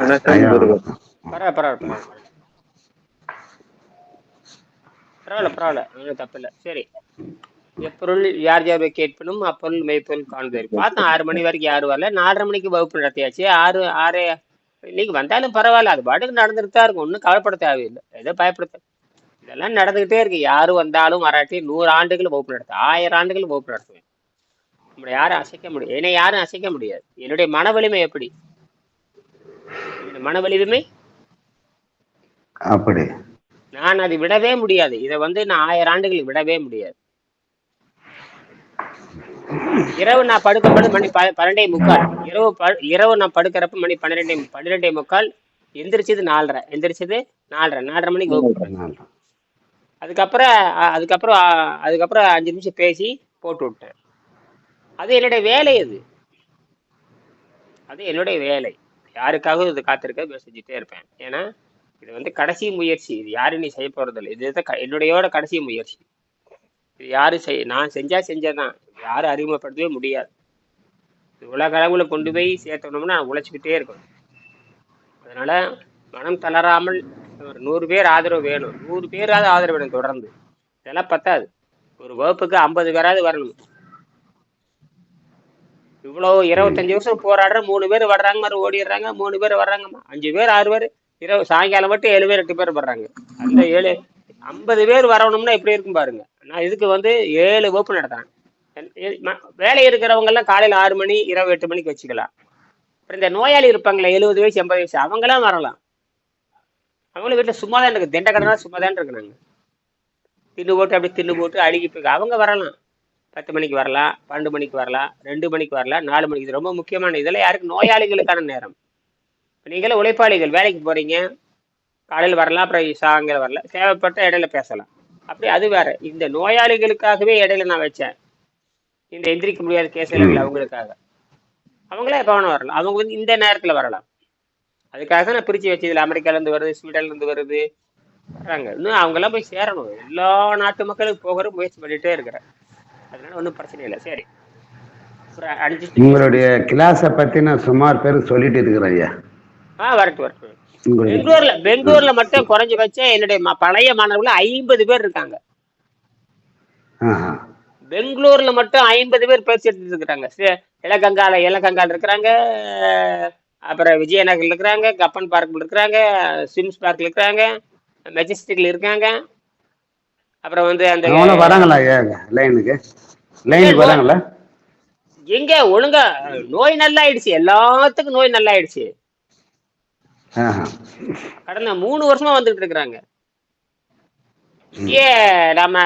பரவாயில்ல பரவாயில்ல பரவாயில்ல. பரவாயில்ல ஒன்றும் தப்பு இல்லை சரி. எப்பொருள் யார் யார் கேட்பினும் அப்பொருள் மெய்ப்பொருள் காண்பது பார்த்தோம் ஆறு மணி வரைக்கும் யாரும் வரல. நாலரை மணிக்கு வகுப்பு நடத்தியாச்சு. ஆறு ஆறு இன்னைக்கு வந்தாலும் பரவாயில்ல. அது பாட்டுக்கு நடந்துட்டு தான் இருக்கும். ஒன்றும் கவலைப்பட தேவையில்லை. எதோ பயப்படுத்த. இதெல்லாம் நடந்துகிட்டே இருக்கு. யாரு வந்தாலும் வராட்டி நூறு ஆண்டுகள் வகுப்பு நடத்த ஆயிரம் ஆண்டுகள் வகுப்பு நடத்துவேன். நம்மளை யாரும் அசைக்க முடியும் என்னை யாரும் அசைக்க முடியாது. என்னுடைய மன வலிமை எப்படி? என்னுடைய மன வலிமை அப்படி. நான் அதை விடவே முடியாது. இதை வந்து நான் ஆயிரம் ஆண்டுகள் விடவே முடியாது. இரவு நான் படுக்கும்போது மணி பன்னெண்டே முக்கால். இரவு இரவு நான் படுக்கிறப்ப மணி பன்னிரெண்டே பன்னிரெண்டே முக்கால். எந்திரிச்சது நாலரை. எந்திரிச்சது நாலரை. நாலரை மணிக்கு வகுப்பு. அதுக்கப்புறம் அதுக்கப்புறம் அதுக்கப்புறம் அஞ்சு நிமிஷம் பேசி போட்டு விட்டேன். அது என்னுடைய வேலை அது. அது என்னுடைய வேலை. யாருக்காகவும் இது காத்திருக்க யோசிச்சுட்டே இருப்பேன். ஏன்னா இது வந்து கடைசி முயற்சி. இது யாரும் நீ செய்ய போகிறதில்ல இது தான் என்னுடையோட கடைசி முயற்சி. இது யாரும் செய் நான் செஞ்சா செஞ்சதான் யாரும் அறிமுகப்படுத்தவே முடியாது. இது உலக அளவுல கொண்டு போய் சேர்த்தணும்னா நான் உழைச்சிக்கிட்டே இருக்கணும். அதனால மனம் தளராமல் ஒரு நூறு பேர் ஆதரவு வேணும். நூறு பேராவது ஆதரவு வேணும் தொடர்ந்து. இதெல்லாம் பத்தாது. ஒரு வகுப்புக்கு ஐம்பது பேராவது வரணும். இவ்வளோ இருபத்தஞ்சு வருஷம் போராடுற மூணு பேர் வர்றாங்க மாதிரி ஓடிடுறாங்க மூணு பேர் வர்றாங்கம்மா அஞ்சு பேர் ஆறு பேர். இரவு சாயங்காலம் மட்டும் ஏழு பேர் எட்டு பேர் வர்றாங்க. அந்த ஏழு ஐம்பது பேர் வரணும்னா எப்படி இருக்கும் பாருங்க. நான் இதுக்கு வந்து ஏழு வகுப்பு நடத்துறேன். வேலை இருக்கிறவங்க எல்லாம் காலையில ஆறு மணி இரவு எட்டு மணிக்கு வச்சுக்கலாம். அப்புறம் இந்த நோயாளி இருப்பாங்களே எழுபது வயசு எண்பது வயசு அவங்களாம் வரலாம். அவங்களும் வீட்டில் சும்மா தான் இருக்கு திண்ட கடனா சும்மா தான் இருக்கிறாங்க தின்னு போட்டு அப்படியே தின்னு போட்டு அழுகி போய் அவங்க வரலாம். பத்து மணிக்கு வரலாம் பன்னெண்டு மணிக்கு வரலாம் ரெண்டு மணிக்கு வரலாம் நாலு மணிக்கு இது ரொம்ப முக்கியமான இதெல்லாம் யாருக்கு? நோயாளிகளுக்கான நேரம். இப்போ நீங்களே உழைப்பாளிகள் வேலைக்கு போறீங்க காலையில் வரலாம் அப்புறம் சாயங்காலம் வரலாம் தேவைப்பட்ட இடையில பேசலாம். அப்படி அது வேற. இந்த நோயாளிகளுக்காகவே இடையில நான் வச்சேன். இந்த எந்திரிக்க முடியாத கேசுகள் அவங்களுக்காக. அவங்களே வேணா வரலாம். அவங்க வந்து இந்த நேரத்தில் வரலாம். அதுக்காக தான் நான் பிரித்து வச்சதில்ல அமெரிக்காலேருந்து வருது ஸ்வீடன்லேருந்து வருது. வர்றாங்க இன்னும் அவங்கெல்லாம் போய் சேரணும். எல்லா நாட்டு மக்களுக்கும் போகிற முயற்சி பண்ணிகிட்டே இருக்கிறேன். அதனால ஒன்றும் பிரச்சனை இல்லை. சரி. உங்களுடைய கிளாஸை பத்தி நான் சுமார் பேர் சொல்லிட்டு இருக்கிறேன் ஐயா. ஆ வரட்டும் வரட்டும். உங்களுடைய பெங்களூர்ல பெங்களூர்ல மட்டும் குறைஞ்ச வச்சா என்னுடைய பழைய மாணவர்கள் ஐம்பது பேர் இருக்காங்க. பெங்களூர்ல மட்டும் ஐம்பது பேர் பேசி எடுத்துட்டு இருக்கிறாங்க. இலக்கங்கால இலக்கங்கால் இருக்கிறாங்க. அப்புறம் விஜயநகர்ல இருக்கிறாங்க கப்பன் பார்க்ல இருக்கிறாங்க சிம்ஸ் பார்க்ல இருக்கிறாங்க மெஜஸ்டிக்ல இருக்காங்க. அப்புறம் வந்து அந்த வராங்களா ஐயா லைனுக்கு லைனுக்கு வராங்களா? எங்க ஒழுங்கா நோய் நல்லா ஆயிடுச்சு எல்லாத்துக்கும் நோய் நல்லா ஆயிடுச்சு. கடந்த மூணு வருஷமா வந்துட்டு இருக்கிறாங்க. ஏ நம்ம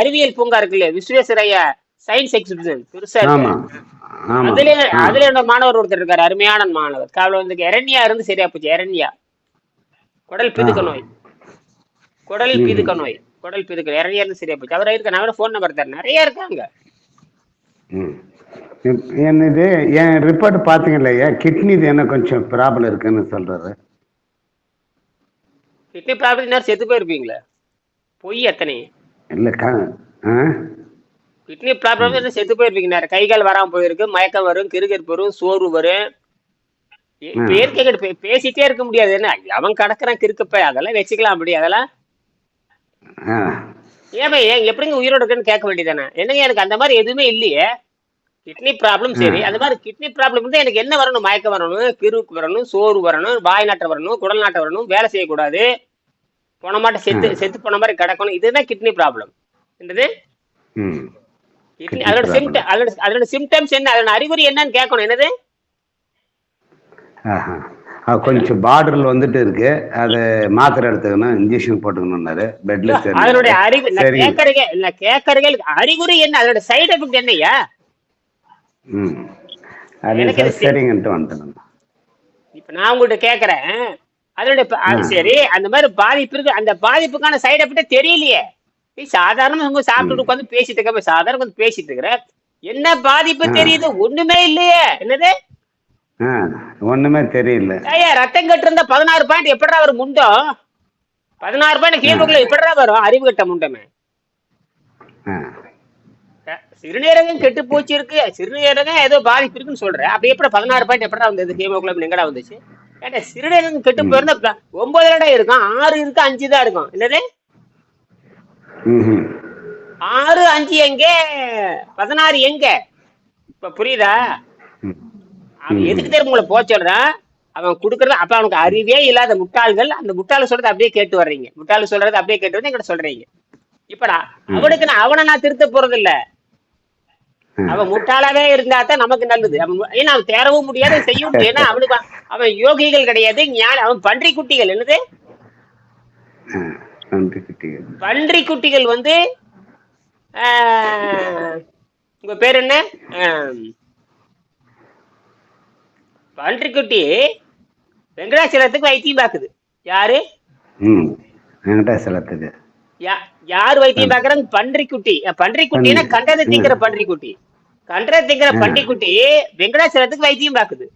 அறிவியல் பூங்கா இருக்கு இல்லையா விஸ்வேஸ்வரையா சயின்ஸ் எக்ஸிபிஷன் பெருசா அதுல. அதுல என்னோட மாணவர் ஒருத்தர் இருக்காரு அருமையான மாணவர். காவல வந்து எரண்யா இருந்து சரியா போச்சு. எரண்யா குடல் பிதுக்க நோய். குடல் பிதுக்க நோய். குடல் பிதுக்க எரண்யா இருந்து சரியா போச்சு. அவர் இருக்க. நான் ஃபோன் நம்பர் தரேன். நிறைய இருக்காங்க. ம். என்- என்னது என் ரிப்போர்ட் பார்த்தீங்கல்ல ஐயா கிட்னி என்ன கொஞ்சம் ப்ராப்ளம் இருக்குன்னு சொல்றாரு கிட்னி ப்ராப்ளம் செத்து போயிருப்பீங்களே. பொய் எத்தனை? இல்லை க ஆ? கிட்னி ப்ராப்ளம் செத்து போயிருப்பீங்க. நேரம் கை கால் வராம போயிருக்கு. மயக்கம் வரும் கிருகிருப்பு வரும் சோர்வு வரும். இ- இப்ப இயற்கை கிட்ட பே- பேசிட்டே இருக்க முடியாது. என்ன அவன் கடக்குறான் கிறுக்கப்ப அதெல்லாம் வச்சுக்கலாம் அப்படி. அதெல்லாம் ஏன் ஏன் எப்படிங்க உயிரோட இருக்குன்னு கேட்க வேண்டியதானே என்னங்க எனக்கு அந்த மாதிரி எதுவுமே இல்லையே. கிட்னி ப்ராப்ளம் சரி. அந்த மாதிரி கிட்னி ப்ராப்ளம் வந்து எனக்கு என்ன வரணும்? மயக்கம் வரணும் கிறுக்கு வரணும் சோறு வரணும் வாய் நாட்டம் வரணும் குடல் நாட்டம் வரணும் வேலை செய்யக்கூடாது. போன மாட்டம் செத்து செத்து போன மாதிரி கிடக்கணும். இதுதான் கிட்னி ப்ராப்ளம் என்னது? கிட்னி அதோட. சிம்டம் அதோட அதோட சிம்டம்ஸ் என்ன? அதோட அறிகுறி என்னன்னு கேட்கணும். என்னது? கொஞ்சம் பார்டரில் வந்துட்டு இருக்கு. அது மாத்திரை எடுத்துக்கணும். இன்ஜெக்ஷன் போட்டுக்கணும்னாரு. பெட்ல அதனுடைய அறிவு கேட்கறீங்க இல்ல கேட்கறீங்க அறிகுறி என்ன? அதோட சைடு எஃபெக்ட் என்னய்யா ம். அது சரிங்கன்ட்டு வந்துட்டேன். இப்ப நான் உங்கள்கிட்ட கேட்கறேன். அதோட ப- அது சரி. அந்த மாதிரி பாதிப்பு இருக்கு. அந்த பாதிப்புக்கான சைடு எஃபெக்ட் தெரியலையே. நீ சாதாரணமா உங்க சாப்பிட்டு உட்காந்து பேசிட்டு இருக்க சாதாரண உட்காந்து பேசிட்டு இருக்கிற என்ன பாதிப்பு தெரியுது? ஒண்ணுமே இல்லையே. என்னது? ஒண்ணுமே தெரியல. ஐயா ரத்தம் கட்டு இருந்தா பதினாறு பாயிண்ட் எப்படிடா வரும் முண்டம் பதினாறு பாயிண்ட் ஹீரோக்குள்ள எப்படிடா வரும்? அறிவு கட்ட முண்டமே சிறுநீரகம் கெட்டு போச்சு இருக்கு. சிறுநீரகம் ஏதோ பாதிப்பு இருக்குன்னு சொல்றேன் அப்படி எப்படி பதினாறு பாயிண்ட் எப்படா வந்தது? ஹீமோகுளோபின் எங்கடா வந்துச்சு? ஏன்டா சிறுநீரகம் கெட்டு போயிருந்தா ஒன்பது இடம் இருக்கும்? ஆறு இருக்கு அஞ்சு தான் இருக்கும். என்னது? ஆறு அஞ்சு எங்க? பதினாறு எங்க? இப்ப புரியுதா? அவன் எதுக்கு தெரியும் உங்களை போக சொல்றான் அவன் கொடுக்கறது அப்ப அவனுக்கு அறிவே இல்லாத முட்டாள்கள் அந்த முட்டாள் சொல்றதை அப்படியே கேட்டு வர்றீங்க. முட்டாள் சொல்றதை அப்படியே கேட்டு வந்து எங்கிட்ட சொல்றீங்க. இப்படா அவனுக்கு நான் அவனை நான் திருத்த போறது இல்ல. அவன் முட்டாளாவே இருந்தா தான் நமக்கு நல்லது. அவன் ஏன்னா அவன் தேரவும் முடியாது செய்யவும் முடியாது. ஏன்னா அவனுக்கு அவன் யோகிகள் கிடையாது ஞான அவன் பன்றி குட்டிகள். என்னது? பன்றி குட்டிகள். வந்து உங்க பேர் என்ன? ஆம், பன்றி குட்டி வெங்கடாச்சலத்துக்கு வைத்தியம் பாக்குது யாரு? ம் வெங்கடாசலத்துக்கு. யா- யார் வைத்தியம் பாக்குறாங்க பன்றி குட்டி பன்றி குட்டினா பன்றி. கண்டதை திங்கிற பன்றி குட்டி கண்டதை திங்கிற பன்றி குட்டி வெங்கடாச்சலத்துக்கு வைத்தியம் பாக்குது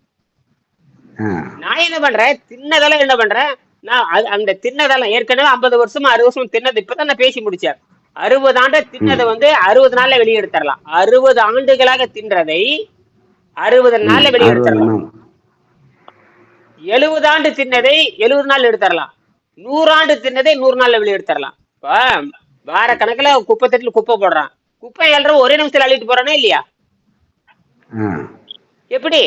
நான் என்ன பண்றேன்? தின்னதெல்லாம் என்ன பண்றேன்? நான் அந்த தின்னதெல்லாம் ஏற்கனவே ஐம்பது வருஷமா அறுபது வருஷம் தின்னது இப்பதான் நான் பேசி முடிச்சேன். அறுபது ஆண்டு தின்னதை வந்து அறுபது நாள்ல வெளியெடுத்துடலாம். அறுபது ஆண்டுகளாக தின்றதை அறுபது நாள்ல வெளியெடுத்துடலாம். எழுபது ஆண்டு தின்னதை எழுபது நாள் எடுத்துடலாம் நூறாண்டு தின்னதை நூறு நாள்ல வெளியெடுத்துடலாம் இப்போ வார கணக்குல குப்பை தட்டில் குப்பை போடுறான். குப்பை எல்லாம் ஒரே நிமிஷத்துல அள்ளிட்டு போறானே இல்லையா? எப்படி?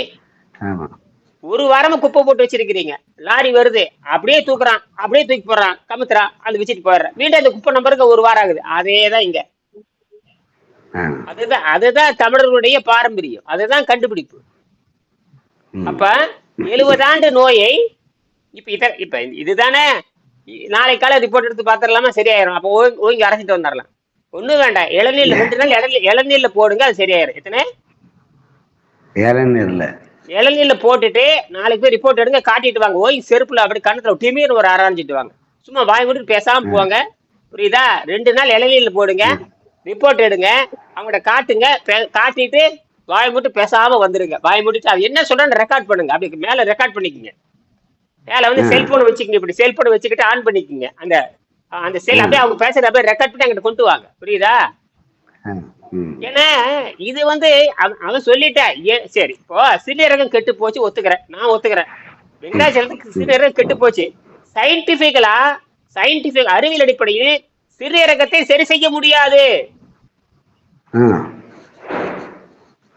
ஒரு வாரமா குப்பை போட்டு வச்சிருக்கிறீங்க. லாரி வருது. அப்படியே தூக்குறான். அப்படியே தூக்கி போடுறான். கமுத்துறான் அது வச்சுட்டு போயிடுறான். மீண்டும் அந்த குப்பை நம்பருக்கு ஒரு வாரம் ஆகுது. அதே தான் இங்க அதுதான் அதுதான் தமிழர்களுடைய பாரம்பரியம். அதுதான் கண்டுபிடிப்பு. அப்ப எழுபது ஆண்டு நோயை இப்ப இத இப்ப இதுதானே நாளை காலை ரிப்போர்ட் எடுத்து பாத்திரலாமா சரியாயிரும். அப்ப ஓங்கி அரைச்சிட்டு வந்துடலாம் ஒண்ணும் வேண்டாம். இளநீர்ல ரெண்டு நாள் இளநீ இளநீர்ல போடுங்க அது சரியாயிரும். எத்தனை? இளநீர்ல. இளநீர்ல போட்டுட்டு நாளைக்கு போய் ரிப்போர்ட் எடுங்க காட்டிட்டு வாங்க. ஓய் செருப்புல அப்படி கண்ணத்துல டிமின்னு ஒரு ஆராய்ஞ்சிட்டு வாங்க. சும்மா வாய் விட்டு பேசாம போங்க. புரியுதா? ரெண்டு நாள் இளநீர்ல போடுங்க. ரிப்போர்ட் எடுங்க. அவங்கள்ட்ட காட்டுங்க. காட்டிட்டு வாய் மூட்டு பேசாம வந்துருங்க. வாய் மூடிட்டு அது என்ன சொல்றான்னு ரெக்கார்ட் பண்ணுங்க. அப்படி மேல ரெக்கார்ட் பண்ணிக்கங்க. மேல வந்து செல்போன் வச்சுக்கங்க இப்படி. செல்போன் வச்சுக்கிட்டு ஆன் பண்ணிக்கங்க. அந்த அந்த செல் அப்படியே அவங்க பேசுறத அப்படியே ரெக்கார்ட் பண்ணி அங்கிட்ட கொண்டு வாங்க. புரியுதா? ஏன்னா இது வந்து அவன் சொல்லிட்டா. ஏ சரி. இப்போ சிறுநீரகம் கெட்டு போச்சு ஒத்துக்கிறேன். நான் ஒத்துக்கிறேன். வெங்கடாச்சலத்துக்கு சிறுநீரகம் கெட்டு போச்சு. சயின்டிபிக்கலா சயின்டிபிக் அறிவியல் அடிப்படையில் சிறுநீரகத்தை சரி செய்ய முடியாது.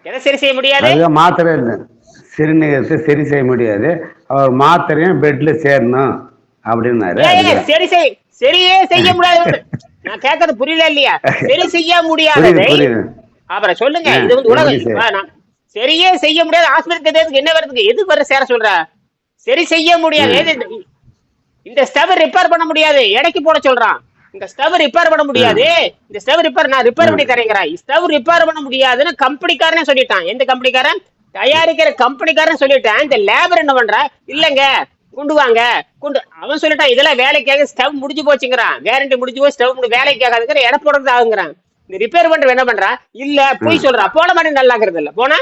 எதை சரி செய்ய முடியாது? அதுதான் மாத்திரை இல்லை சிறுநீரகத்தை சரி செய்ய முடியாது. அவர் மாத்திரையும் பெட்ல சேரணும் அப்படின்னாரு. சரி செய். சரியே செய்ய முடியாது. நான் கேட்கறது புரியல இல்லையா? சரி செய்ய முடியாததை புரியுது அப்புறம் சொல்லுங்க. இது வந்து உலகம். சரியே செய்ய முடியாது. ஆஸ்பத்திரி என்ன வருதுக்கு எது வர சேர சொல்ற? சரி செய்ய முடியாது. இந்த- இந்த ஸ்டவ் ரிப்பேர் பண்ண முடியாது. எடைக்கு போட சொல்றான். இந்த ஸ்டவ் ரிப்பேர் பண்ண முடியாது. இந்த ஸ்டவ் ரிப்பேர் நான் ரிப்பேர் பண்ணி தரேங்கிறான் ஸ்டவ் ரிப்பேர் பண்ண முடியாதுன்னு கம்பெனிக்காரனே சொல்லிட்டான். எந்த கம்பெனிக்காரன் தயாரிக்கிற கம்பெனிக்காரன் சொல்லிட்டான். இந்த லேபர் என்ன பண்ற? இல்லங்க. கொண்டு வாங்க. கொண்டு அவன் சொல்லிட்டான் இதெல்லாம் வேலைக்காக ஸ்டவ் முடிஞ்சு போச்சுங்கிறான். கேரண்டி முடிஞ்சு போய் ஸ்டவ் வேலைக்காகாதுங்கிற எடை போடுறது ஆகுங்கிறான். இந்த ரிப்பேர் பண்ற என்ன பண்றா? இல்ல போய் சொல்றா. போன மாதிரி நல்லாக்குறது இல்ல. போனா?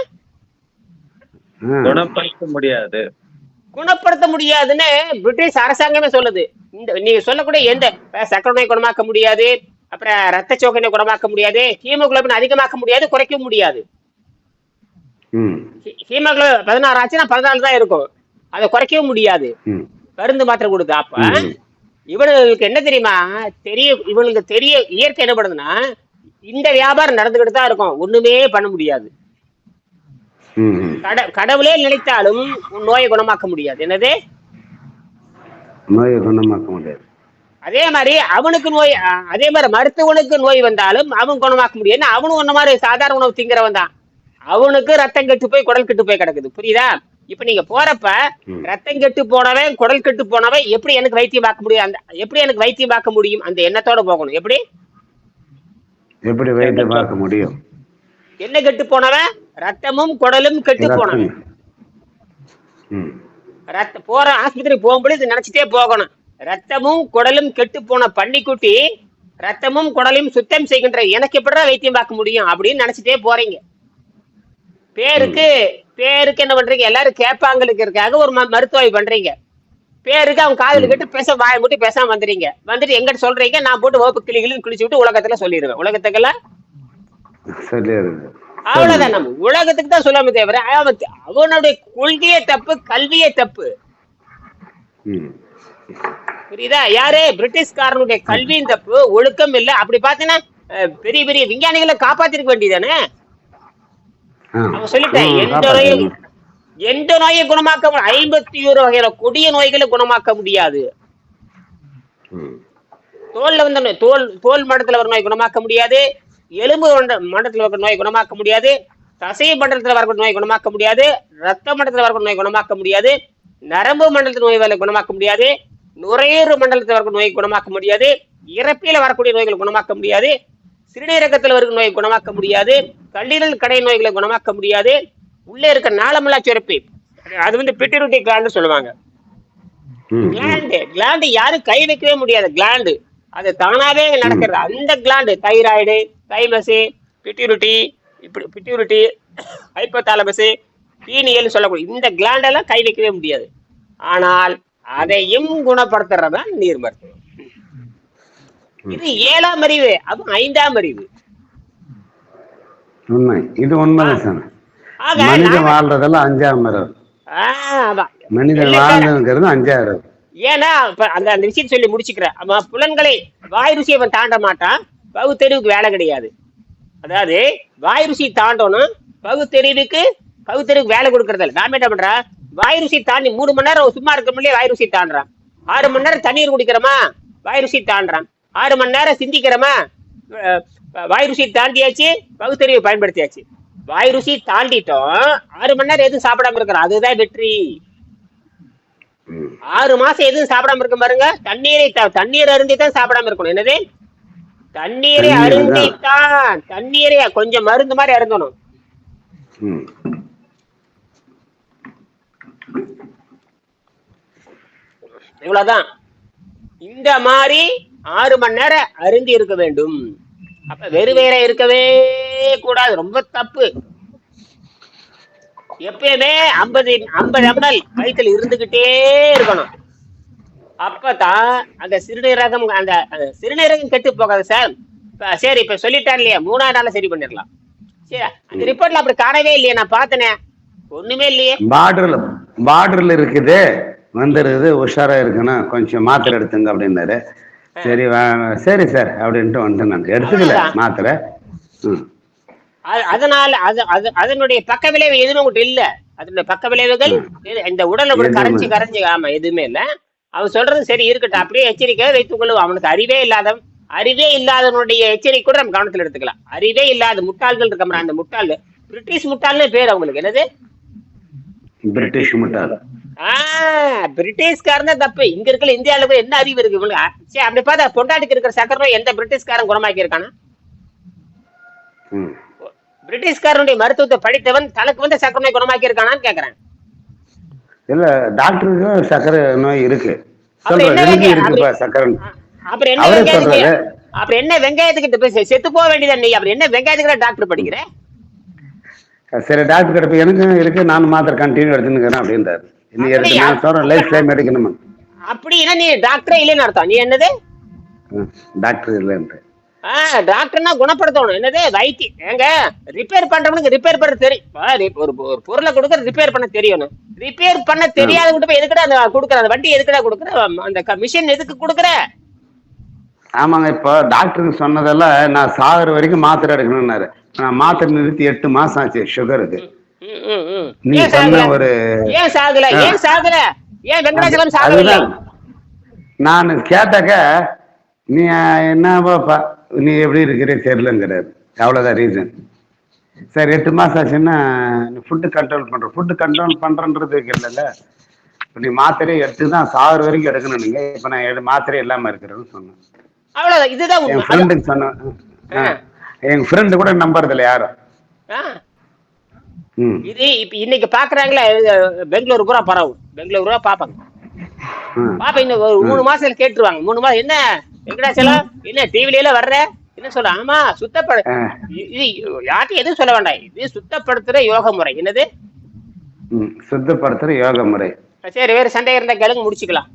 முடியாது. குணப்படுத்த முடியாதுன்னு பிரிட்டிஷ் அரசாங்கமே சொல்லுது. இந்த நீங்க சொல்லக்கூடிய எந்த அஹ், சர்க்கரை நோய் குணமாக்க முடியாது அப்புறம் ரத்த சோகனை குணமாக்க முடியாது ஹீமோகுளோபின் அதிகமாக்க முடியாது குறைக்க முடியாது. ஹீமோகுளோபின் பதினாறு ஆச்சுன்னா பதினாலு தான் இருக்கும். அதை குறைக்கவும் முடியாது. மருந்து மாத்திரை கொடுத்து அப்ப. இவனுக்கு என்ன தெரியுமா? தெரிய இவனுக்கு தெரிய இயற்கை என்ன பண்ணுதுன்னா இந்த வியாபாரம் நடந்துகிட்டு தான் இருக்கும். ஒண்ணுமே பண்ண முடியாது. கடவுளே நினைத்தாலும் உன் நோயை குணமாக்க முடியாது. என்னது? நோயை குணமாக்க முடியாது. அதே மாதிரி அவனுக்கு நோய் அதே மாதிரி மருத்துவனுக்கு நோய் வந்தாலும் அவன் குணமாக்க ஏன்னா அவனும் ஒன்ன மாதிரி சாதாரண உணவு திங்கிறவன் தான். அவனுக்கு ரத்தம் கெட்டு போய் குடல் கெட்டு போய் கிடக்குது. புரியுதா? இப்ப நீங்க போறப்ப. ரத்தம் கெட்டு போனவன் குடல் கெட்டு போனவன் எப்படி எனக்கு வைத்தியம் பார்க்க முடியும்? அந்த எப்படி எனக்கு வைத்தியம் பார்க்க முடியும்? அந்த எண்ணத்தோட போகணும். எப்படி? எப்படி வைத்தியம் பார்க்க முடியும்? என்ன கெட்டு போனவன்? ரத்தமும் குடலும் கெட்டு போனவன். ம். ரத்த போற ஆஸ்பத்திரி போகும்போது இது நினைச்சிட்டே போகணும். ரத்தமும் குடலும் கெட்டு போன பன்னிக்குட்டி ரத்தமும் குடலையும் சுத்தம் செய்கின்ற எனக்கு எப்படிடா வைத்தியம் பார்க்க முடியும் அப்படின்னு நினைச்சிட்டே போறீங்க. பேருக்கு பேருக்கு என்ன பண்றீங்க? எல்லாரும் கேட்பாங்களுக்காக ஒரு ம- மருத்துவம் பண்றீங்க. பேருக்கு அவங்க காதுல கேட்டு பேச வாய மூட்டி பேசாம வந்துறீங்க. வந்துட்டு எங்கிட்ட சொல்றீங்க நான் போட்டு ஓப்பு கிளி கிளின்னு குளிச்சு விட்டு உலகத்துல சொல்லிடுவேன். உலகத்துக்கெல்லாம்? அவ்வளவுதான் நம்ம உலகத்துக்கு தான் சொல்லாம அவன் அவனுடைய கொள்கையே தப்பு கல்வியே தப்பு. புரியுதா? யாரு? பிரிட்டிஷ்காரனுடைய கல்வியும் தப்பு ஒழுக்கம் இல்ல. அப்படி பார்த்தீங்கன்னா அஹ், பெரிய பெரிய விஞ்ஞானிகளை காப்பாத்திருக்க வேண்டியதானே அவன் சொல்லிட்டேன் எந்த. நோயும் எந்த நோயை குணமாக்க ஐம்பத்தி ஒரு வகையான கொடிய நோய்களை குணமாக்க முடியாது. தோல்ல வந்த நோய் தோல் தோல் மண்டலத்துல வர நோய் குணமாக்க முடியாது. எலும்பு மண்ட- மண்டலத்துல வர நோய் குணமாக்க முடியாது. தசை மண்டலத்துல வரக்கூடிய நோய் குணமாக்க முடியாது. ரத்த மண்டலத்துல வரக்கூடிய நோய் குணமாக்க முடியாது. நரம்பு மண்டலத்து நோய்களை குணமாக்க முடியாது. நுரையீரல் மண்டலத்தில் வரக்கூடிய நோய் குணமாக்க முடியாது. இறப்பில வரக்கூடிய நோய்களை குணமாக்க முடியாது. சிறுநீரகத்தில் வருகிற நோயை குணமாக்க முடியாது. கல்லீரல் கடை நோய்களை குணமாக்க முடியாது. உள்ளே இருக்க நாளமில்லா சுரப்பி அது வந்து பிட்டிருட்டி கிளாண்டு சொல்லுவாங்க. கிளாண்டு கிளாண்டு யாரும் கை வைக்கவே முடியாது. கிளாண்டு அது தானாவே நடக்கிறது. அந்த கிளாண்டு தைராய்டு தைமஸ் பிட்யூரிட்டி இப்படி பிட்யூரிட்டி ஹைப்போதாலமஸ் பீனியல் சொல்லக்கூடிய இந்த கிளாண்ட் எல்லாம் கை வைக்கவே முடியாது. ஆனால் அதையும் குணப்படுத்துறதுதான் நீர் மருத்துவம். இது ஏழாம் அறிவு அது ஐந்தாம் அறிவு. உண்மை. இது உண்மைதான் சார். மனிதன் வாழ்றதெல்லாம் அஞ்சாம் அதான். மனிதன் வெள்ளைக்கார- வாழ்ந்துங்கிறது அஞ்சாயிரம் ஏன்னா இப்ப அந்த அந்த விஷயத்தை சொல்லி முடிச்சுக்கிறேன். அவன் புலன்களை வாய் ருசி அவன் தாண்ட மாட்டான். பகுத்தறிவுக்கு வேலை கிடையாது. அதாவது வாய் ருசி தாண்டணும் பகுத்தறிவுக்கு பகுத்தறிவுக்கு வேலை கொடுக்கறதில்ல. நாம என்ன பண்றா? வாய் ருசி தாண்டி மூணு மணி நேரம் சும்மா இருக்க முடியல வாய் ருசி தாண்டுறான். ஆறு மணி நேரம் தண்ணீர் குடிக்கிறோமா? வாய் ருசி தாண்டுறான். ஆறு மணி நேரம் சிந்திக்கிறோமா? வாய் ருசி தாண்டியாச்சு பகுத்தறிவை பயன்படுத்தியாச்சு. வாய் ருசி தாண்டிட்டோம் ஆறு மணி நேரம் எதுவும் சாப்பிடாம இருக்கிறோம். அதுதான் வெற்றி. ஆறு மாசம் எதுவும் சாப்பிடாம இருக்க பாருங்க. தண்ணீரை தண்ணீர் அருந்தி தான் சாப்பிடாம இருக்கணும். என்னது? தண்ணீரை அருந்தித்தான். தண்ணீரை கொஞ்சம் மருந்து மாதிரி அருந்தணும். இவ்வளவுதான். இந்த மாதிரி ஆறு மணி நேரம் அருந்தி இருக்க வேண்டும். அப்ப வெறு வேற இருக்கவே கூடாது. ரொம்ப தப்பு. எப்பயுமே ஐம்பது ஐம்பது எம்எல் வயிற்றுல இருந்துகிட்டே இருக்கணும். அப்பதான் அந்த சிறுநீரகம் அந்த சிறுநீரகம் கெட்டு போகாது சார். சரி இப்ப சொல்லிட்டார் இல்லையா? மூணாவது நாள்ல சரி பண்ணிடலாம். சரி அந்த ரிப்போர்ட்ல அப்படி காணவே இல்லையே நான் பார்த்தனே. ஒண்ணுமே இல்லையே. பார்டர்ல பார்டர்ல இருக்குது. வந்துருது உஷாரா இருக்கணும். கொஞ்சம் மாத்திரை எடுத்துங்க அப்படின்னாரு. சரி சரி சார் அப்படின்ட்டு வந்துட்டேன் நான். எடுத்துக்கல. மாத்திரை. ம். அதனால அது அது அதனுடைய பக்க விளைவு எதுவும் உங்கள்கிட்ட இல்ல. அதனுடைய பக்க விளைவுகள் இந்த உடல்ல கூட கரைஞ்சு கரைஞ்சு ஆமா எதுவுமே இல்ல. அவன் சொல்றது சரி இருக்கட்டும். அப்படியே எச்சரிக்கை வைத்துக் கொள்ளும் அவனுக்கு அறிவே இல்லாதவன் அறிவே இல்லாதவனுடைய எச்சரிக்கை கூட நம்ம கவனத்துல எடுத்துக்கலாம். அறிவே இல்லாத முட்டாள்கள் இருக்க அந்த முட்டாள் பிரிட்டிஷ் முட்டாள்னு பேர் அவங்களுக்கு. என்னது? பிரிட்டிஷ் முட்டாள். ஆஹ் பிரிட்டிஷ்காரன் தான் தப்பு. இங்க இருக்கிற இந்தியாவுல கூட என்ன அறிவு இருக்கு இவனுக்கு? அ, சரி அப்படி பார்த்தா பொண்டாட்டிக்கு இருக்கிற சக்கரை நோய் எந்த பிரிட்டிஷ்காரன் குணமாக்கி இருக்கானா பிரிட்டிஷ்காரனுடைய மருத்துவத்தை படித்தவன் தனக்கு வந்து சக்கரை நோய் குணமாக்கி இருக்கானான்னு கேக்குறேன். இல்ல டாக்டருக்கு சர்க்கரை நோய் இருக்கு. அப்புறம் என்ன அப்புறம் என்ன வெங்காயத்துக்கிட்ட போய் செத்து போக நீ? அப்புறம் என்ன வெங்காயத்துக்கு டாக்டர் படிக்கிற? சரி டாக்டர் கிட்ட எனக்கும் இருக்கு நான் மாத்திரை கண்டினியூ எடுத்துக்கிறேன் அப்படின்றாரு. எடுத்து? நான் சொல்றேன் லைஃப் டைம் எடுக்கணுமா அப்படின்னா நீ டாக்டரே இல்லைன்னு அர்த்தம். நீ என்னது? டாக்டர் இல்லைன்ட்டு ஆஹ் டாக்டர்னா குணப்படுத்தணும். என்னது? வைத்தி ஏங்க ரிப்பேர் பண்றவனுக்கு ரிப்பேர் பண்ண தெரியும். ஒரு ஒரு பொருளை கொடுக்க ரிப்பேர் பண்ண தெரியணும். ரிப்பேர் பண்ண தெரியாதவங்கிட்ட போய் எதுக்குடா அந்த கொடுக்குற? அந்த வண்டி எதுக்குடா கொடுக்குற? அந்த மிஷின் எதுக்கு கொடுக்குற? ஆமாங்க இப்போ டாக்டருக்கு சொன்னதெல்லாம் நான் சாகுற வரைக்கும் மாத்திரை எடுக்கணும்னாரு. நான் மாத்திரை நிறுத்தி எட்டு மாசம் ஆச்சு சுகருக்கு. நீ சொன்ன சாகல? ஒரு ஏன் சாகல. ஏன் சாகல? ஏன் வெங்கடாச்சலம் அதுதான். நான் கேட்டாக்க நீ என்னப்பாப்பா நீ எப்படி இருக்கிறே தெரியலங்கிறாரு அவ்வளோதான் ரீசன் சரி எட்டு மாசம் ஆச்சுன்னா நீ ஃபுட்டு கண்ட்ரோல் பண்ற. ஃபுட்டு கண்ட்ரோல் பண்றன்றது இல்லைல்ல இப்போ நீ மாத்திரையை எடுத்து தான் சாகுற வரைக்கும் எடுக்கணும் நீங்க. இப்போ நான் மாத்திரை இல்லாம இருக்கிறேன்னு சொன்னேன். அவ்வளவுதான். இதுதான் என் ஃப்ரெண்டுக்கு சொன்னேன். எங்க ஃப்ரெண்டு கூட நம்புறதில்ல யாரும். இது இப்ப இன்னைக்கு பாக்குறாங்களா பெங்களூர் பூரா பரவும். பெங்களூர் பூரா பாப்பாங்க. பாப்பா இன்னும் ஒரு மூணு மாசத்துல கேட்டுருவாங்க. மூணு மாசம் என்ன? வெங்கடாச்சலம் என்ன டிவில எல்லாம் வர்ற? என்ன சொல்ற? ஆமா சுத்தப்பட இது யார்ட்டும் எதுவும் சொல்ல வேண்டாம். இது சுத்தப்படுத்துற யோக முறை. என்னது? சுத்தப்படுத்துற யோக முறை. சரி வேற சந்தேகம் இருந்தா கேளுங்க முடிச்சுக்கலாம்.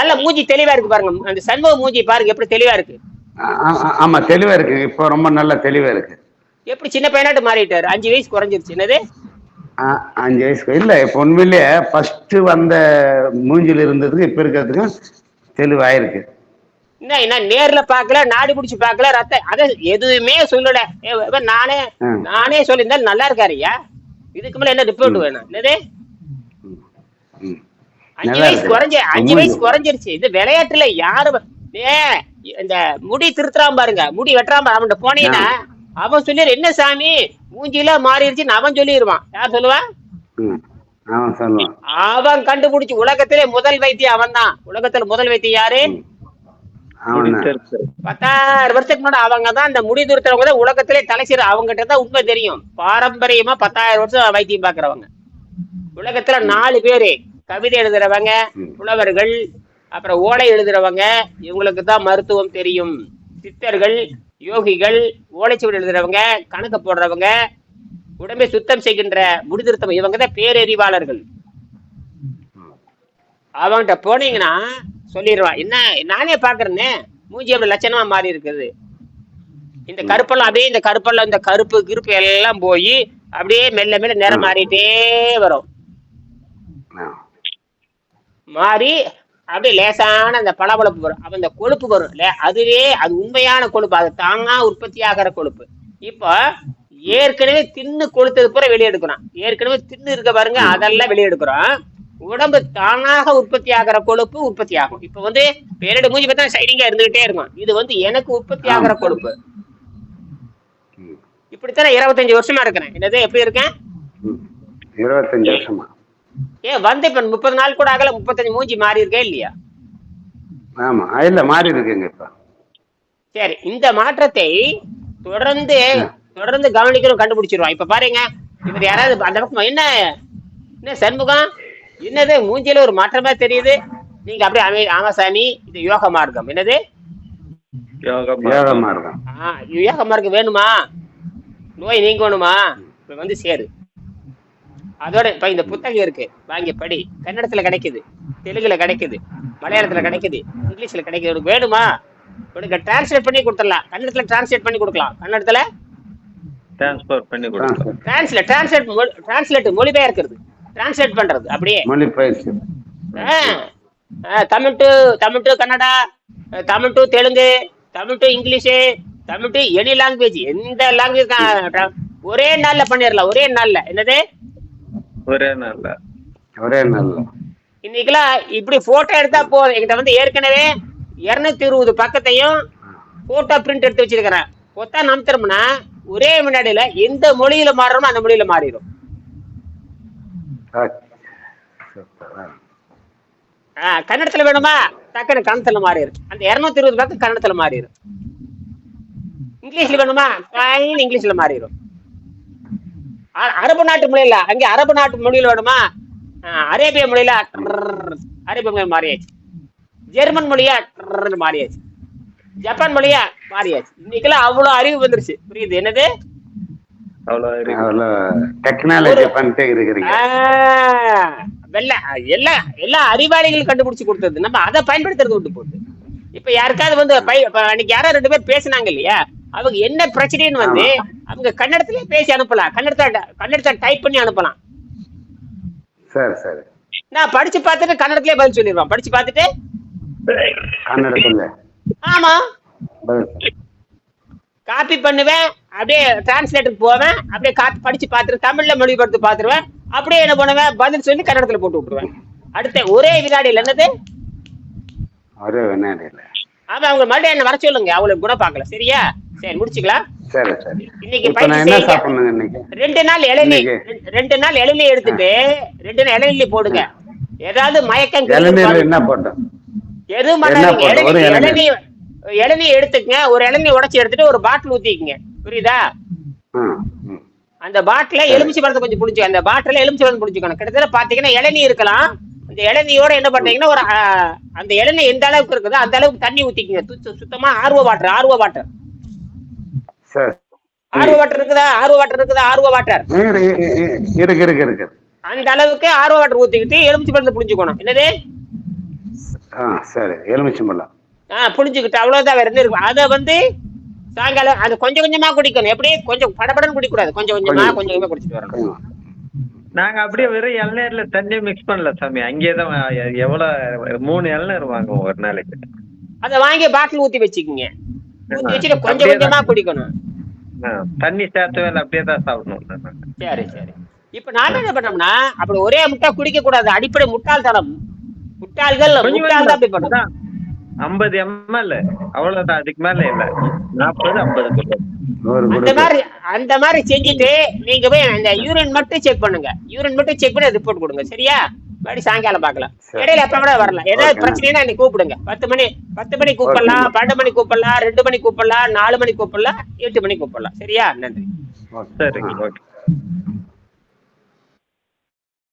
நல்ல மூஞ்சி தெளிவா இருக்கு பாருங்க. அந்த சண்முக மூஞ்சி பாருங்க எப்படி தெளிவா இருக்கு. ஆமா தெளிவா இருக்கு. இப்போ ரொம்ப நல்ல தெளிவா இருக்கு. எப்படி சின்ன பையனாட்டு மாறிட்டாரு? அஞ்சு வயசு குறைஞ்சிருச்சு. என்னது? அஞ்சு வயசுக்கு இல்ல இப்போ உண்மையிலேயே ஃபர்ஸ்ட் வந்த மூஞ்சில இருந்ததுக்கு இப்ப இருக்கிறதுக்கும் தெளிவாயிருக்கு. என்ன நேர்ல பார்க்கல நாடி பிடிச்சு பார்க்கல ரத்த அத எதுவுமே சொல்லல. நானே. நானே சொல்லியிருந்தாலும் நல்லா இருக்காருயா இதுக்கு மேல என்ன ரிப்போர்ட் வேணும்? என்னது. அஞ்சு வயசு. குறைஞ்ச அஞ்சு வயசு குறைஞ்சிருச்சு. இது விளையாட்டுல யாரு ஏ இந்த முடி திருத்துறான் பாருங்க முடி வெட்டுறான் பாரு அவன்கிட்ட போனீங்கன்னா அவன் சொல்லிடு என்ன சாமி மூஞ்சில மாறிடுச்சுன்னு அவன் சொல்லிடுவான் யார் சொல்லுவான். அவன் கண்டுபிடிச்சு உலகத்திலே முதல் வைத்தியம் அவன் தான் உலகத்துல முதல் வைத்தியம் யாரு? பத்தாயிரம் வருஷத்துக்கு முன்னாடி அவங்க தான் இந்த முடி துருத்துறவங்க தான் உலகத்திலே தலைசிற அவங்ககிட்ட தான் உண்மை தெரியும். பாரம்பரியமா பத்தாயிரம் வருஷம் வைத்தியம் பாக்குறவங்க உலகத்துல நாலு பேரு. கவிதை எழுதுறவங்க. புலவர்கள் அப்புறம் ஓலை எழுதுறவங்க. இவங்களுக்கு தான் மருத்துவம் தெரியும். சித்தர்கள் யோகிகள் ஓலைச்சுவடி எழுதுறவங்க கணக்கு போடுறவங்க உடம்பை சுத்தம் செய்கின்ற முடிதிருத்தம். இவங்க தான் பேரறிவாளர்கள். அவன்கிட்ட போனீங்கன்னா சொல்லிடுவான் என்ன நானே பாக்குறேனே மூஞ்சி அப்படி லட்சணமா மாறி இருக்குது. இந்த கருப்பெல்லாம் அப்படியே இந்த கருப்பெல்லாம் இந்த கருப்பு கிருப்பு எல்லாம் போய் அப்படியே மெல்ல மெல்ல நிறம் மாறிட்டே வரும். மாறி அப்படியே லேசான அந்த பளபளப்பு வரும். அப்ப இந்த கொழுப்பு வரும் அதுவே அது உண்மையான கொழுப்பு. அது தானா உற்பத்தி ஆகிற கொழுப்பு. இப்போ ஏற்கனவே தின்னு கொளுத்தது பூரா வெளியே எடுக்கிறோம் ஏற்கனவே தின்னு இருக்க பாருங்க அதெல்லாம் வெளியே எடுக்கிறோம். உடம்பு தானாக உற்பத்தி ஆகிற கொழுப்பு உற்பத்தி ஆகும். இப்ப வந்து பேரடி மூஞ்சி பார்த்தா ஷைனிங்கா இருந்துகிட்டே இருக்கும். இது வந்து எனக்கு உற்பத்தி ஆகிற கொழுப்பு. இப்படித்தானே இருபத்தஞ்சு வருஷமா இருக்கிறேன். என்னது எப்படி இருக்கேன். இருபத்தஞ்சு வருஷமா. ஏன் வந்து இப்ப முப்பது நாள் கூட ஆகல முப்பத்தஞ்சு மூஞ்சி மாறி இருக்கே இல்லையா? ஆமா. இல்ல மாறி இருக்குங்க இப்ப. சரி இந்த மாற்றத்தை தொடர்ந்து தொடர்ந்து கவனிக்கணும் கண்டுபிடிச்சிருவான் இப்ப பாருங்க இவர் யாராவது அந்த பக்கம் என்ன? என்ன சண்முகம்? என்னது? மூஞ்சில ஒரு மாற்றமா தெரியுது. நீங்க அப்படியே அமை ஆமா சாமி இது யோக மார்க்கம். என்னது? யோகமா இருக்கும் ஆ யோக மார்க்கம் வேணுமா? நோய் நீங்கணுமா? இப்ப வந்து சேரு. அதோட இப்ப இந்த புத்தகம் இருக்கு. வாங்கி படி. கன்னடத்துல கிடைக்குது. தெலுங்குல கிடைக்குது. மலையாளத்துல கிடைக்குது. இங்கிலீஷ்ல கிடைக்குது. உனக்கு வேணுமா? உனக்கு டிரான்ஸ்லேட் பண்ணி கொடுத்துடலாம். கன்னடத்துல டிரான்ஸ்லேட் பண்ணி கொடுக்கலாம். கன்னடத்துல டிரான்ஸ்பர் பண்ணி கொடுக்கலாம் டிரான்ஸ்லேட் டிரான்ஸ்லேட் டிரான்ஸ்லேட் மொழிபெயர்க்கிறது. டிரான்ஸ்லேட் பண்றது அப்படியே. மொழி பயிற்சி ஆ, ஆ, Tamil to Tamil to Kannada Tamil to Telugu Tamil to English Tamil to any language எந்த லாங்குவேஜ் ஒரே நாள்ல பண்ணிடலாம் ஒரே நாள்ல. என்னது? ஒரே நாள்ல. ஒரே நல்ல இன்னைக்கெல்லாம் இப்படி போட்டோ எடுத்தா போதும். என்கிட்ட வந்து ஏற்கனவே இருநூத்தி இருபது பக்கத்தையும் போட்டோ பிரிண்ட் எடுத்து வச்சிருக்கிறேன். கொத்தா நம்புத்தோம்னா ஒரே முன்னாடியில எந்த மொழியில மாறுறோமோ அந்த மொழியில மாறிடும். கன்னடத்துல வேணுமா? டக்குனு கன்னடத்துல மாறிடும் அந்த இருநூத்தி இருபது பக்கம் கன்னடத்துல மாறிடும் இங்கிலீஷ்ல வேணுமா? இங்கிலீஷ்ல மாறிடும் அரபு நாட்டு மொழியில அங்க அரபு நாட்டு மொழியில வேணுமா? அரேபிய மொழியில அரேபிய மொழி மாறியாச்சு. ஜெர்மன் மொழியா மாறியாச்சு. ஜப்பான் மொழியா மாறியாச்சு. இன்னைக்கெல்லாம் அவ்வளவு அறிவு வந்துருச்சு. புரியுது? என்னது? அறிவாளிகளும் கண்டுபிடிச்சு கொடுத்தது. நம்ம அதை பயன்படுத்துறது விட்டு போகுது. இப்ப யாருக்காவது வந்து அன்னைக்கு யாரோ ரெண்டு பேர் பேசுனாங்க இல்லையா? அவங்க என்ன பிரச்சனைன்னு வந்து அவங்க கன்னடத்திலே பேசி அனுப்பலாம். கன்னடத்தை கன்னடத்தை டைப் பண்ணி அனுப்பலாம். சரி சரி. நான் படிச்சு பார்த்துட்டு கன்னடத்திலே பதில் சொல்லிடுவான். படிச்சு பார்த்துட்டு? கன்னடத்துல. ஆமா. காப்பி பண்ணுவேன் அப்படியே டிரான்ஸ்லேட்டருக்கு போவேன் அப்படியே காப்பி படிச்சு பார்த்துட்டு தமிழ்ல மொழிபெயர்த்து பார்த்துருவேன் அப்படியே என்ன பண்ணுவேன் பதில் சொல்லி கன்னடத்துல போட்டு விட்டுருவேன். அடுத்த ஒரே வினாடியில் என்னது? ஒரே வினாடியில். ஆமா அவங்க மறுபடியும் என்ன வர சொல்லுங்க அவங்களுக்கு கூட பார்க்கல. சரியா? சரி முடிச்சுக்கலாம். இன்னைக்கு ரெண்டு நாள் இளநீ? ரெண்டு- நாள் இளநீ எடுத்துட்டு ரெண்டு நாள் இளநீ போடுங்க. ஏதாவது மயக்கம் என்ன போட்டோம்? எதுவும் பண்ணாதீங்க இளநீ எடுத்துக்கங்க. ஒரு இளநீ உடைச்சு எடுத்துட்டு ஒரு பாட்டில் ஊத்திக்கங்க. புரியுதா? அந்த பாட்டில எலுமிச்சை பழத்தை கொஞ்சம் புடிச்சு அந்த பாட்டில எலுமிச்சை பழம் புடிச்சுக்கணும். கிட்டத்தட்ட பாத்தீங்கன்னா இளநீ இருக்கலாம். அந்த இளநியோட என்ன பண்றீங்கன்னா ஒரு அந்த இளநீ எந்த அளவுக்கு இருக்குதோ அந்த அளவுக்கு தண்ணி ஊத்திக்கங்க. சுத்த- சுத்தமா ஆர்வ வாட்டர் ஆர்வ வாட்டர் ஆர்வ வாட்டர் இருக்குதா? ஆர்வ வாட்டர் இருக்குதா? ஆர்வ வாட்டர் இரு- இரு- இரு- இருக்கு இருக்கு இருக்கு அந்த அளவுக்கு ஆர்வ வாட்டர் ஊத்திக்கிட்டு எலுமிச்சை பழத்தை புடிச்சுக்கணும். என்னது? சரி. எலுமிச்சம்பழம் ஆ புரிஞ்சுக்கிட்டு அவ்வளவுதான் வேற இருக்கும். அதை வந்து சாயங்காலம் அது கொஞ்சம் கொஞ்சமா குடிக்கணும். எப்படி? கொஞ்சம் படபடன்னு குடிக்கக்கூடாது. கொஞ்சம் கொஞ்சமா கொஞ்சம். கொஞ்சம் கொஞ்சமா குடிச்சிட்டு வரணும். நாங்க அப்படியே வெறும் இளநீர்ல தண்ணியே மிக்ஸ் பண்ணல சாமி. அங்கேயே தான் வா- எவ்வளவு மூணு இளநீர் வாங்குவோம் ஒரு நாளைக்கு. அதை வாங்கி பாட்டில் ஊத்தி வச்சுக்கோங்க. ஊத்தி வச்சுட்டு கொஞ்சம் கொஞ்சமா. குடிக்கணும். தண்ணி சேர்த்து வேலை அப்படியே தான் சாப்பிடணும். நாங்க. சரி சரி. இப்ப நாம என்ன பண்ணோம்னா அப்படி ஒரே முட்டை குடிக்க கூடாது அடிப்படை முட்டாள்தனம். முட்டாள்கள் முட்டாள் தான் அப்படி அதான், ஐம்பது எம்எல் அவ்வளவுதான் அதுக்கு மேல இல்ல. நாற்பது ஐம்பது அந்த மாதிரி அந்த மாதிரி செஞ்சுட்டு நீங்க போய் அந்த யூரின் மட்டும் செக் பண்ணுங்க. யூரின் மட்டும் செக் பண்ணி ரிப்போர்ட் கொடுங்க. சரியா? மறுபடி சாயங்காலம் பார்க்கலாம். சரி. இடையில எப்ப கூட வரலாம். ஏதாவது. பிரச்சனைனா என்னை கூப்பிடுங்க. பத்து மணி பத்து மணி கூப்பிடலாம் பன்னெண்டு மணி கூப்பிடலாம் ரெண்டு மணி கூப்பிடலாம் நாலு மணி கூப்பிடலாம் எட்டு மணி கூப்பிடலாம். சரியா? நன்றி. ஓகே. சரி ஆ. ஓகே.